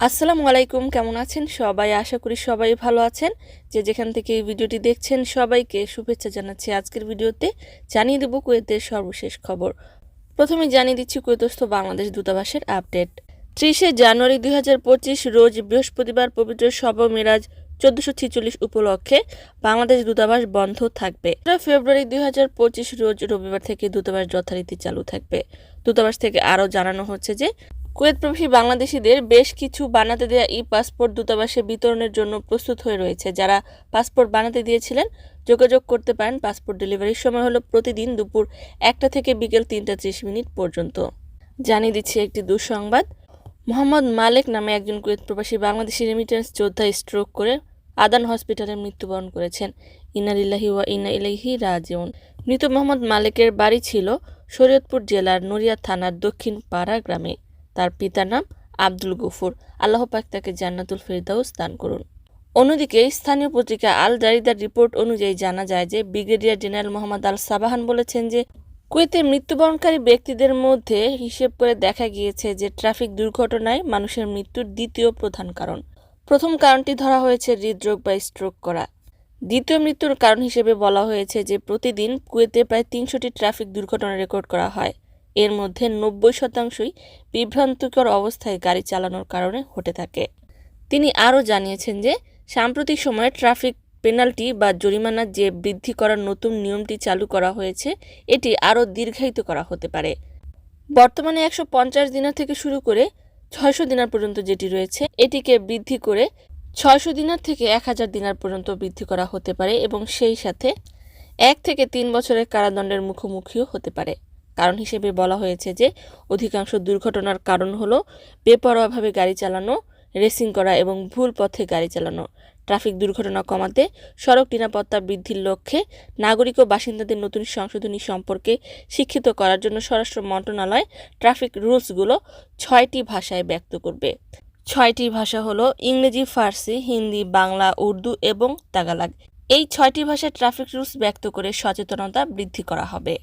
আসসালামু আলাইকুম, কেমন আছেন? সবাই আশা করি সবাই ভালো আছেন। যে যেখান থেকে এই ভিডিওটি দেখছেন, সবাইকে শুভেচ্ছা জানাচ্ছি আজকের ভিডিওতে। জানিয়ে দেব কুয়েতের সর্বশেষ খবর। প্রথমে জানিয়ে দিচ্ছি কুয়েতস্থ বাংলাদেশ দূতাবাসের আপডেট। ত্রিশে জানুয়ারি দু হাজার পঁচিশ রোজ বৃহস্পতিবার পবিত্র শব মিরাজ চোদ্দশো ছিচল্লিশ উপলক্ষে বাংলাদেশ দূতাবাস বন্ধ থাকবে। ফেব্রুয়ারি দুই হাজার পঁচিশ রোজ রবিবার থেকে দূতাবাস যথারীতি চালু থাকবে। দূতাবাস থেকে আরও জানানো হচ্ছে যে কুয়েত প্রবাসী বাংলাদেশিদের বেশ কিছু বানাতে দেওয়া ই পাসপোর্ট দূতাবাসে বিতরণের জন্য প্রস্তুত হয়ে রয়েছে। যারা পাসপোর্ট বানাতে দিয়েছিলেন, যোগাযোগ করতে পারেন পাসপোর্ট ডেলিভারির সময় হলো প্রতিদিন দুপুর একটা থেকে বিকেল তিনটা ত্রিশ মিনিট পর্যন্ত। জানিয়ে দিচ্ছি একটি দুঃসংবাদ। মোহাম্মদ মালেক নামে একজন কুয়েত প্রবাসী বাংলাদেশি রেমিটেন্স যোদ্ধা স্ট্রোক করে আদান হসপিটালে মৃত্যুবরণ করেছেন। ইনারিল্লাহি ওয়া ইনা ইলাইহি রাজিউন। মৃত মোহাম্মদ মালেকের বাড়ি ছিল শরীয়তপুর জেলার নড়িয়া থানার দক্ষিণ পাড়া গ্রামে। তার পিতার নাম আব্দুল গফুর। আল্লাহ পাক তাকে জান্নাতুল ফেরদাউস দান করুন। অন্যদিকে স্থানীয় পত্রিকা আল জারিদার রিপোর্ট অনুযায়ী জানা যায় যে brigadier general Mohammad Al Sabahan বলেছেন যে কুয়েতে মৃত্যুবরণকারী ব্যক্তিদের মধ্যে হিসেব করে দেখা গিয়েছে যে ট্রাফিক দুর্ঘটনায় মানুষের মৃত্যুর দ্বিতীয় প্রধান কারণ। প্রথম কারণটি ধরা হয়েছে হৃদরোগ বা স্ট্রোক করা। দ্বিতীয় মৃত্যুর কারণ হিসেবে বলা হয়েছে যে প্রতিদিন কুয়েতে প্রায় তিনশোটি ট্রাফিক দুর্ঘটনা রেকর্ড করা হয়। এর মধ্যে নব্বই শতাংশই বিভ্রান্তিকর অবস্থায় গাড়ি চালানোর কারণে হতে থাকে। তিনি আরও জানিয়েছেন যে, সাম্প্রতিক সময়ে ট্রাফিক পেনাল্টি বা জরিমানা যে বৃদ্ধি করার নতুন নিয়মটি চালু করা হয়েছে, এটি আরও দীর্ঘায়িত করা হতে পারে। বর্তমানে একশো পঞ্চাশ দিনার থেকে শুরু করে ছয়শো দিনার পর্যন্ত যেটি রয়েছে, এটিকে বৃদ্ধি করে ছয়শো দিনার থেকে এক হাজার দিনার পর্যন্ত বৃদ্ধি করা হতে পারে এবং সেই সাথে এক থেকে তিন বছরের কারাদণ্ডের মুখোমুখিও হতে পারে। কারণ হিসেবে বলা হয়েছে যে অধিকাংশ দুর্ঘটনার কারণ হলো বেপরোয়াভাবে গাড়ি চালানো রেসিং করা এবং ভুল পথে গাড়ি চালানো। ট্রাফিক দুর্ঘটনা কমাতে সড়ক নিরাপত্তা বৃদ্ধির লক্ষ্যে নাগরিক ও বাসিন্দাদের নতুন সংশোধনী সম্পর্কে শিক্ষিত করার জন্য স্বরাষ্ট্র মন্ত্রণালয় ট্রাফিক রুলসগুলো ছয়টি ভাষায় ব্যক্ত করবে। ছয়টি ভাষা হলো ইংরেজি, ফার্সি, হিন্দি, বাংলা, উর্দু এবং তাগালাগ এই ছয়টি ভাষায় ট্রাফিক রুলস ব্যক্ত করে সচেতনতা বৃদ্ধি করা হবে।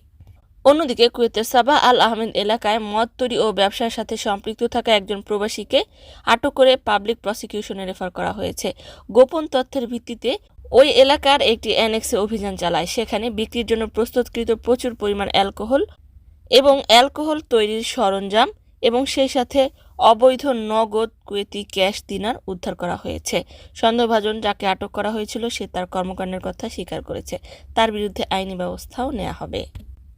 অন্যদিকে কুয়েতের সাবা আল আহমেদ এলাকায় মদ তৈরি ও ব্যবসার সাথে সম্পৃক্ত থাকা একজন প্রবাসীকে আটক করে পাবলিক প্রসিকিউশনে রেফার করা হয়েছে। গোপন তথ্যের ভিত্তিতে ওই এলাকার একটি অ্যানেক্সে অভিযান চালায়। সেখানে বিক্রির জন্য প্রস্তুতকৃত প্রচুর পরিমাণ অ্যালকোহল এবং অ্যালকোহল তৈরির সরঞ্জাম এবং সেই সাথে অবৈধ নগদ কুয়েতি ক্যাশ দিনার উদ্ধার করা হয়েছে। সন্দেহভাজন যাকে আটক করা হয়েছিল, সে তার কর্মকাণ্ডের কথা স্বীকার করেছে। তার বিরুদ্ধে আইনি ব্যবস্থাও নেওয়া হবে।